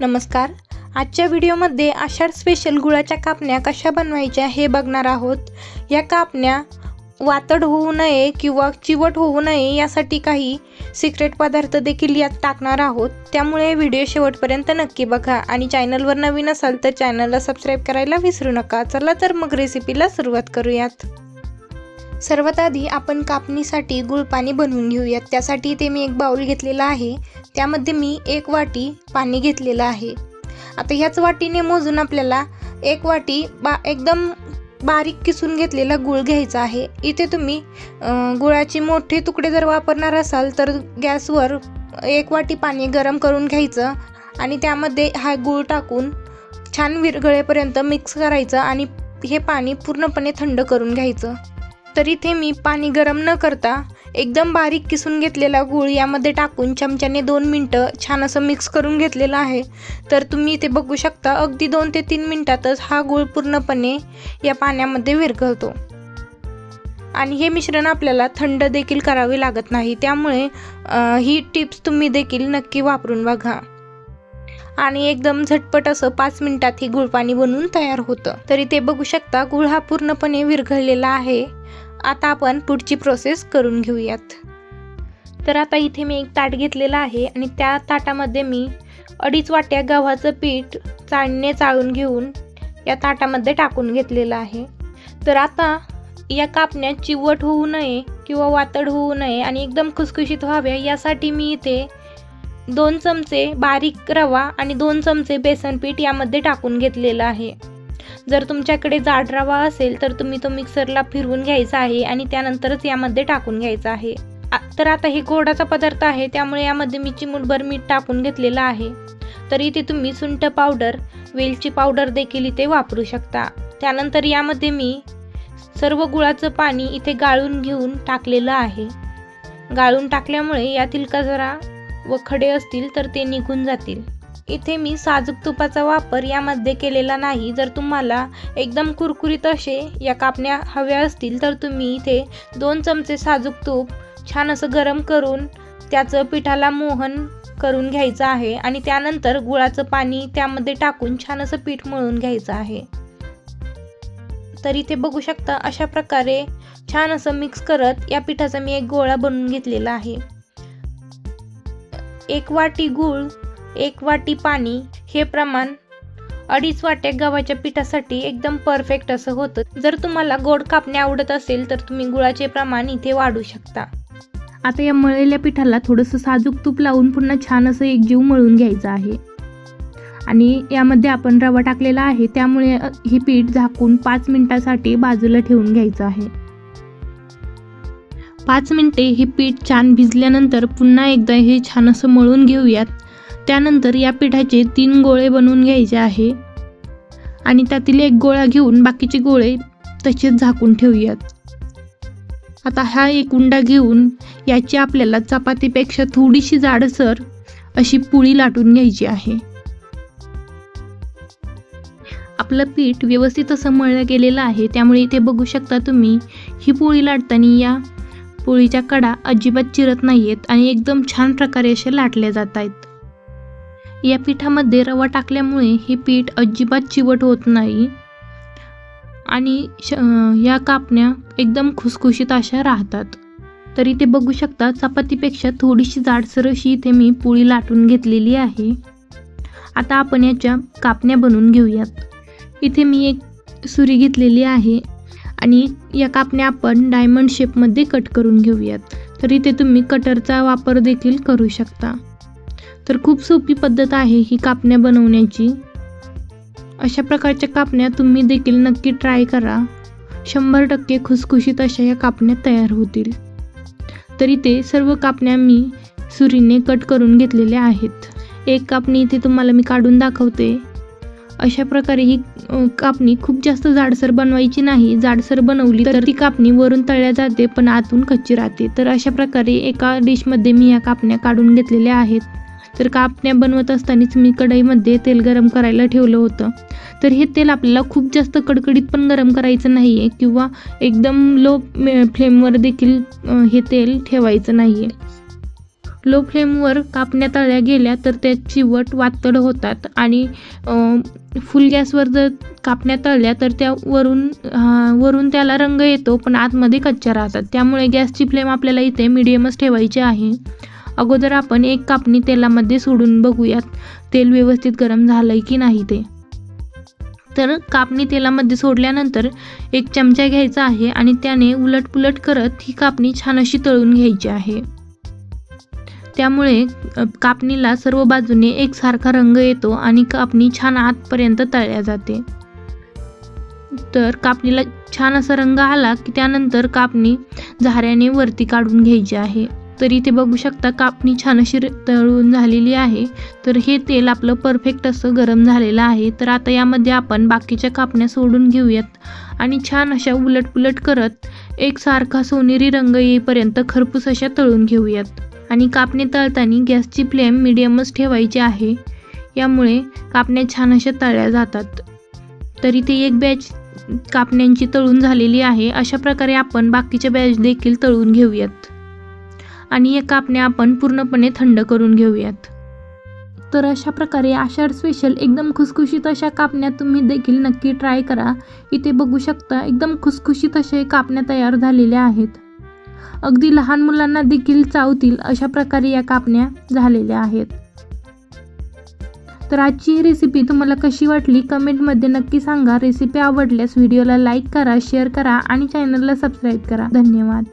नमस्कार. आजच्या व्हिडिओमध्ये आषाढ स्पेशल गुळाच्या कापण्या कशा बनवायच्या हे बघणार आहोत. या कापण्या वातड होऊ नये किंवा चिवट होऊ नये यासाठी काही सिक्रेट पदार्थ देखील यात टाकणार आहोत. त्यामुळे व्हिडिओ शेवटपर्यंत नक्की बघा आणि चॅनलवर नवीन असाल तर चॅनलला सबस्क्राईब करायला विसरू नका. चला तर मग रेसिपीला सुरुवात करूयात. सर्वात आधी आपण कापणीसाठी गुळपाणी बनवून घेऊयात. त्यासाठी ते मी एक बाऊल घेतलेला आहे. त्यामध्ये मी एक वाटी पाणी घेतलेलं आहे. आता ह्याच वाटीने मोजून आपल्याला एक वाटी बा एकदम बारीक किसून घेतलेला गुळ घ्यायचा आहे. इथे तुम्ही गुळाचे मोठे तुकडे जर वापरणार असाल तर गॅसवर एक वाटी पाणी गरम करून घ्यायचं आणि त्यामध्ये हा गुळ टाकून छान विरघळेपर्यंत मिक्स करायचं आणि हे पाणी पूर्णपणे थंड करून घ्यायचं. तर इथे मी पाणी गरम न करता एकदम बारीक किसून घेतलेला गूळ यामध्ये टाकून चमच्याने दोन मिनटं छान असं मिक्स करून घेतलेलं आहे. तर तुम्ही इथे बघू शकता अगदी दोन ते तीन मिनटातच हा गूळ पूर्णपणे या पाण्यामध्ये विरघळतो. आणि हे मिश्रण आपल्याला थंड देखील करावे लागत नाही त्यामुळे ही टिप्स तुम्ही देखील नक्की वापरून बघा. आणि एकदम झटपट असं पाच मिनिटात हे गुळपाणी बनवून तयार होतं. तरी ते बघू शकता गुळ हा पूर्णपणे विरघळलेला आहे. आता आपण पुढची प्रोसेस करून घेऊयात. तर आता इथे मी एक ताट घेतलेला आहे आणि त्या ताटामध्ये मी अडीच वाट्या गव्हाचं पीठ चाळणे चाळून घेऊन या ताटामध्ये टाकून घेतलेलं आहे. तर आता या कापण्यात चिवट होऊ नये किंवा वातड होऊ नये आणि एकदम खुसखुशीत व्हाव्या यासाठी मी इथे दोन चमचे बारीक रवा आणि दोन चमचे बेसन पीठ यामध्ये टाकून घेतलेलं आहे. जर तुमच्याकडे जाड रवा असेल तर तुम्ही तो मिक्सरला फिरवून घ्यायचा आहे आणि त्यानंतरच यामध्ये टाकून घ्यायचा आहे. आ- तर आता हे गोडाचा पदार्थ आहे त्यामुळे यामध्ये मी चिमूटभर मीठ टाकून घेतलेलं आहे. तर इथे तुम्ही सुंठ पावडर वेलची पावडर देखील इथे वापरू शकता. त्यानंतर यामध्ये मी सर्व गुळाचं पाणी इथे गाळून घेऊन टाकलेलं आहे. गाळून टाकल्यामुळे यातील कचरा व खडे असतील तर ते निघून जातील. इथे मी साजूक तुपाचा वापर यामध्ये केलेला नाही. जर तुम्हाला एकदम कुरकुरीत असे या कापण्या हव्या असतील तर तुम्ही इथे दोन चमचे साजूक तूप छान असं गरम करून त्याचं पिठाला मोहन करून घ्यायचं आहे आणि त्यानंतर गुळाचं पाणी त्यामध्ये टाकून छान असं पीठ मळून घ्यायचं आहे. तर इथे बघू शकता अशा प्रकारे छान असं मिक्स करत या पिठाचा मी एक गोळा बनवून घेतलेला आहे. एक वाटी गूळ एक वाटी पाणी हे प्रमाण अडीच वाट्या गव्हाच्या पिठासाठी एकदम परफेक्ट असं होतं. जर तुम्हाला गोड कापणे आवडत असेल तर तुम्ही गुळाचे प्रमाण इथे वाढू शकता. आता या मळलेल्या पिठाला थोडंसं साजूक तूप लावून पुन्हा छान असं एकजीव मळून घ्यायचं आहे. आणि यामध्ये आपण रवा टाकलेला आहे त्यामुळे हे पीठ झाकून पाच मिनिटासाठी बाजूला ठेवून घ्यायचं आहे. पाच मिनिटे हे पीठ छान भिजल्यानंतर पुन्हा एकदा हे छान असं मळून घेऊयात. त्यानंतर या पिठाचे तीन गोळे बनवून घ्यायचे आहे. आणि त्यातील एक गोळा घेऊन बाकीचे गोळे तसेच झाकून ठेवूयात. आता हा एक उंडा घेऊन याची आपल्याला चपातीपेक्षा थोडीशी जाडसर अशी पुळी लाटून घ्यायची आहे. आपलं पीठ व्यवस्थित असं मळलं गेलेलं आहे त्यामुळे इथे बघू शकता तुम्ही ही पोळी लाटताना या पोळीच्या कडा अजिबात चिरत नाही आहेत आणि एकदम छान प्रकारे असे लाटल्या जात आहेत या पिठामध्ये रवा टाकल्यामुळे हे पीठ अजिबात चिवट होत नाही. आणि श या कापण्या एकदम खुसखुशीत अशा राहतात. तर इथे बघू शकता चपातीपेक्षा थोडीशी जाडसर अशी इथे मी पोळी लाटून घेतलेली आहे. आता आपण याच्या कापण्या बनवून घेऊयात. इथे मी एक सुरी घेतलेली आहे आणि या कापण्या आपण डायमंड शेपमध्ये कट करून घेऊयात. तर इथे तुम्ही कटरचा वापर देखील करू शकता. तर खूप सोपी पद्धत आहे ही कापण्या बनवण्याची. अशा प्रकारच्या कापण्या तुम्ही देखील नक्की ट्राय करा. शंभर टक्के खुसखुशीत अशा या कापण्या तयार होतील. तर इथे सर्व कापण्या मी सुरीने कट करून घेतलेल्या आहेत. एक कापणी इथे तुम्हाला मी काढून दाखवते. अशा प्रकारे ही कापणी खूप जास्त जाडसर बनवायची नाही. जाडसर बनवली तर ती कापणी वरून तळल्या जाते पण आतून कच्ची राहते. तर अशा प्रकारे एका डिशमध्ये मी या कापण्या काढून घेतलेल्या आहेत. तर कापण्या बनवत असतानाच मी कढईमध्ये तेल गरम करायला ठेवलं होतं. तर हे तेल आपल्याला खूप जास्त कडकडीत पण गरम करायचं नाही आहे किंवा एकदम लो फ्लेमवर देखील हे तेल ठेवायचं नाही आहे लो फ्लेमवर कापण्या तळल्या गेल्या तर त्या चिवट वातड होतात आणि फुल गॅसवर जर कापण्या तळल्या तर त्या वरून वरून त्याला रंग येतो पण आतमध्ये कच्च्या राहतात. त्यामुळे गॅसची फ्लेम आपल्याला इथे मिडियमच ठेवायची आहे. अगोदर आपण एक कापणी तेलामध्ये सोडून बघूयात. तेल व्यवस्थित गरम झालं की नाही ते. तर कापणी तेलामध्ये सोडल्यानंतर एक चमचा घ्यायचा आहे आणि त्याने उलटपुलट करत ही कापणी छान अशी तळून घ्यायची आहे. त्यामुळे कापणीला सर्व बाजूने एकसारखा रंग येतो आणि कापणी छान आतपर्यंत तळल्या जाते. तर कापणीला छान असा रंग आला की त्यानंतर कापणी झाऱ्याने वरती काढून घ्यायची आहे. तर इथे बघू शकता कापणी छान अशी र- तळून झालेली आहे. तर हे तेल आपलं परफेक्ट असं गरम झालेलं आहे. तर आता यामध्ये आपण बाकीच्या कापण्या सोडून घेऊयात. आणि छान अशा उलटपुलट करत एकसारखा सोनेरी रंग येईपर्यंत खरपूस अशा तळून घेऊयात. आणि कापणी तळताना गॅसची फ्लेम मिडियमच ठेवायची आहे. यामुळे कापण्या छान अशा तळल्या जातात. तर इथे एक बॅच कापण्यांची तळून झालेली आहे. अशा प्रकारे आपण बाकीच्या बॅच देखील तळून घेऊयात. आणि या कापण्या आपण पूर्णपणे थंड करून घेऊयात. तर अशा प्रकारे आषाढ स्पेशल एकदम खुसखुशीत अशा कापण्या तुम्ही देखील नक्की ट्राय करा. इथे बघू शकता एकदम खुसखुशीत असे कापण्या तयार झालेल्या आहेत. अगदी लहान मुलांना देखील चावतील अशा प्रकारे या कापण्या झालेल्या आहेत. तर आजची ही रेसिपी तुम्हाला कशी वाटली कमेंटमध्ये नक्की सांगा. रेसिपी आवडल्यास व्हिडिओला लाईक करा शेअर करा आणि चॅनलला सबस्क्राईब करा. धन्यवाद.